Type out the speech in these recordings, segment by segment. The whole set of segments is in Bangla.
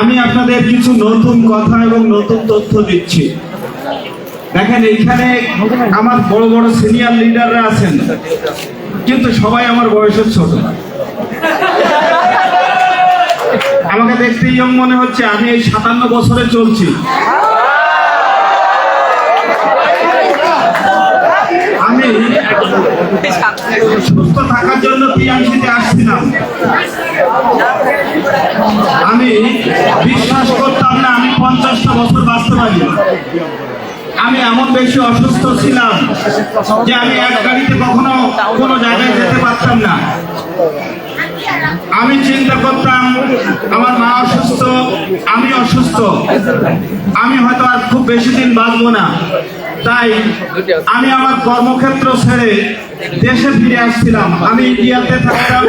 আমি আপনাদের কিছু নতুন কথা এবং নতুন তথ্য দিচ্ছি। দেখেন, এইখানে আমার বড় বড় সিনিয়র লিডাররা আছেন, কিন্তু সবাই আমার বয়সের ছোট। আমাকে দেখতে ইয়ং মনে হচ্ছে, আমি এই সাতান্ন বছরে চলছি। আমি সুস্থ থাকার জন্য টিএমসিতে আসছিলাম। আমি বিশ্বাস করতাম না, আমি পঞ্চাশটা বছর বাঁচতে পারি আমি এমন বেশি অসুস্থ ছিলাম যে আমি এক গাড়িতে কখনো কোনো জায়গায় যেতে পারতাম না। আমি চিন্তা করতাম, আমার মা অসুস্থ, আমি অসুস্থ। আমি হয়তো আর খুব বেশি দিন বাঁচবো না। তাই আমি আমার কর্মক্ষেত্র ছেড়ে দেশে ফিরে আসছিলাম। আমি ইন্ডিয়াতে থাকতাম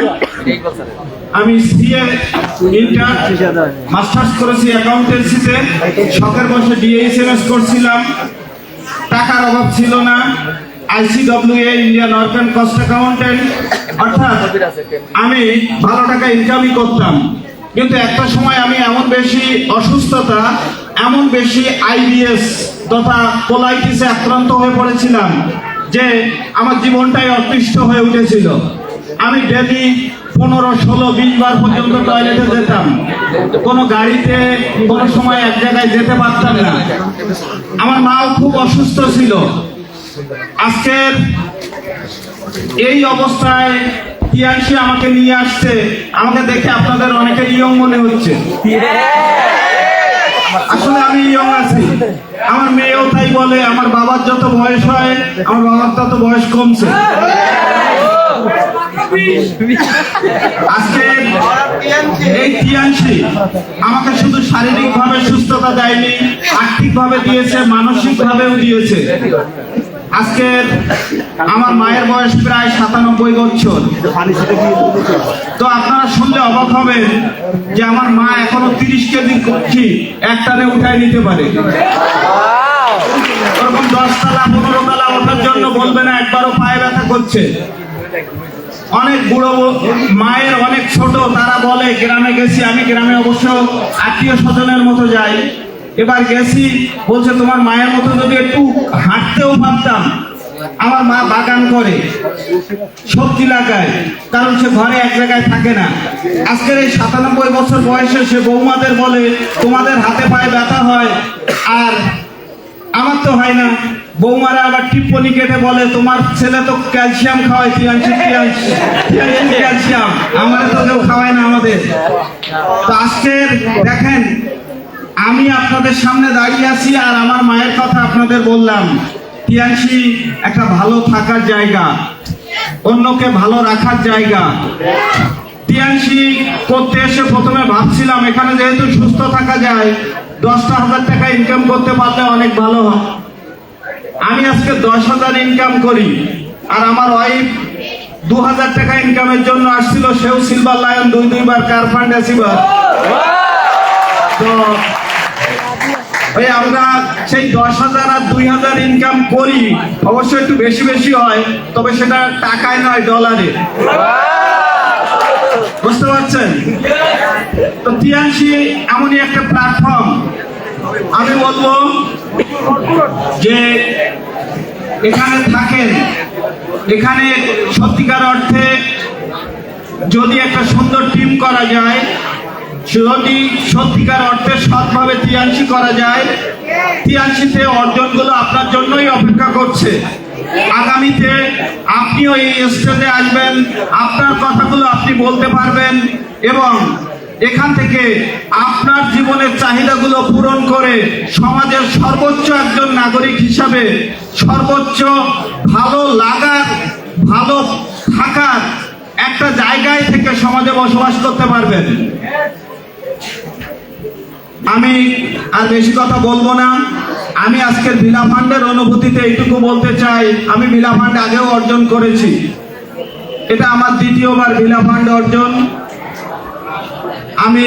আমি সিএ ইন্টার, মাস্টার্স করেছি অ্যাকাউন্টেন্সিতে। শখের বসে ডিএসএমএস করছিলাম। টাকার অভাব ছিল না। ICW Indian organ cost accountant অর্থাৎ আমি ভালো টাকা ইনকামই করতাম। কিন্তু একটা সময় আমি এমন বেশি অসুস্থতা, এমন বেশি আইবিএস তথা কোলাইটিসে আক্রান্ত হয়ে পড়েছিলাম যে আমার জীবনটাই অতিষ্ঠ হয়ে উঠেছিল। আমি ডেলি পনেরো, ষোলো, বিশ বার পর্যন্ত টয়লেটে যেতাম। কোনো গাড়িতে কোনো সময় এক জায়গায় যেতে পারতাম না। আমার মাও খুব অসুস্থ ছিল। আজকের এই অবস্থায় তিয়াংশি আমাকে নিয়ে আসছে। আমাকে দেখে আপনাদের অনেকের ইয়ং মনে হচ্ছে। আসলে আমি ইয়ং আছি। আমার মেয়েও তাই বলে, আমার বাবার যত বয়স হয়, আমার বাবার তত বয়স কমছে। আজকে এই আমাকে শুধু শারীরিক ভাবে সুস্থতা দেয়নি আর্থিক ভাবে দিয়েছে মানসিক ভাবেও দিয়েছে। আজকে আমার মায়ের বয়স প্রায় সাতানব্বই বছর। তো আপনারা শুনলে অবাক হবেন যে আমার মা এখনও তিরিশ কেজি করছি একটানে উঠায় নিতে পারে। ওরকম দশতলা পনেরো তলা ওঠার জন্য বলবে না, একবারও পায়ে ব্যথা করছে। অনেক বুড়ো মায়ের অনেক ছোট, তারা বলে, গ্রামে গেছি আমি, গ্রামে অবশ্য আত্মীয় স্বজনের মতো যাই। এবার গেছি, বলছে, তোমার মায়ের মতো যদি একটু হাঁটতেও পারতাম, আমার মা বাগান করে সবজি লাগায়, কারণ সে ঘরে এক জায়গায় থাকে না। আজকের এই সাতানব্বই বছর বয়সে সে বৌমাদের বলে, তোমাদের হাতে পায়ে ব্যথা হয়, আর আমার তো হয় না। বৌমারা আবার টিপ্পনি কেটে বলে, তোমার ছেলে তো ক্যালসিয়াম খাওয়ায় তিয়াংশি তিয়াংশি ক্যালসিয়াম। আমাদের তো কেউ খাওয়ায় না আমাদের। তো আজকের দেখেন, আমি আপনাদের সামনে দাঁড়িয়ে আছি আর আমার মায়ের কথা আপনাদের বললাম। তিয়াংশি একটা ভালো থাকার জায়গা, অন্যকে ভালো রাখার জায়গা। টিএনসি করতে এসে প্রথমে ভাবছিলাম, এখানে যেহেতু সুস্থ থাকা যায় দশটা হাজার টাকা ইনকাম করতে পারলে অনেক ভালো হয়। আমি আজকে দশ হাজার ইনকাম করি, আর আমার ওয়াইফ দু হাজার টাকা ইনকামের জন্য আসছিল, সেও সিলভার লায়ন দুই দুইবার কার ফান্ড আসিবার তো ওই আমরা সেই দশ হাজার আর দুই হাজার ইনকাম করি অবশ্যই একটু বেশি বেশি হয়, তবে সেটা টাকায় নয় ডলারে বুঝতে পারছেন? তো টিএনসি এমনই একটা প্ল্যাটফর্ম আমি বলব যে এখানে থাকেন। এখানে সত্যিকার অর্থে যদি একটা সুন্দর টিম করা যায়, যদি সত্যিকার অর্থে সৎভাবে তিয়াংশি করা যায় তিয়াংশিতে অর্জনগুলো আপনার জন্যই অপেক্ষা করছে। আগামীতে আপনিও এই স্টেজে আসবেন, আপনার কথাগুলো আপনি বলতে পারবেন এবং এখান থেকে আপনার জীবনের চাহিদাগুলো পূরণ করে সমাজের সর্বোচ্চ একজন নাগরিক হিসাবে সর্বোচ্চ ভালো লাগার, ভালো থাকার একটা জায়গায় থেকে সমাজে বসবাস করতে পারবেন। আমি আর বেশি কথা বলব না। আমি আজকের ভিলা ফান্ডের অনুভূতিতে এইটুকু বলতে চাই, আমি ভিলা ফান্ড আগেও অর্জন করেছি। এটা আমার দ্বিতীয়বার ভিলা ফান্ড অর্জন। আমি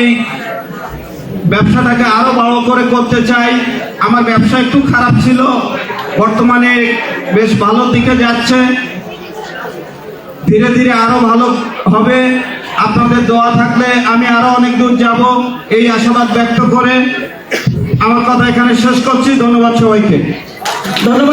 ব্যবসাটাকে আরও বড় করে করতে চাই। আমার ব্যবসা একটু খারাপ ছিল, বর্তমানে বেশ ভালো দিকে যাচ্ছে। ধীরে ধীরে আরও ভালো হবে। আপনাদের দোয়া থাকলে আমি আরও অনেক দূর যাব, এই আশাবাদ ব্যক্ত করে। আমার কথা এখানে শেষ করছি। ধন্যবাদ সবাইকে। ধন্যবাদ।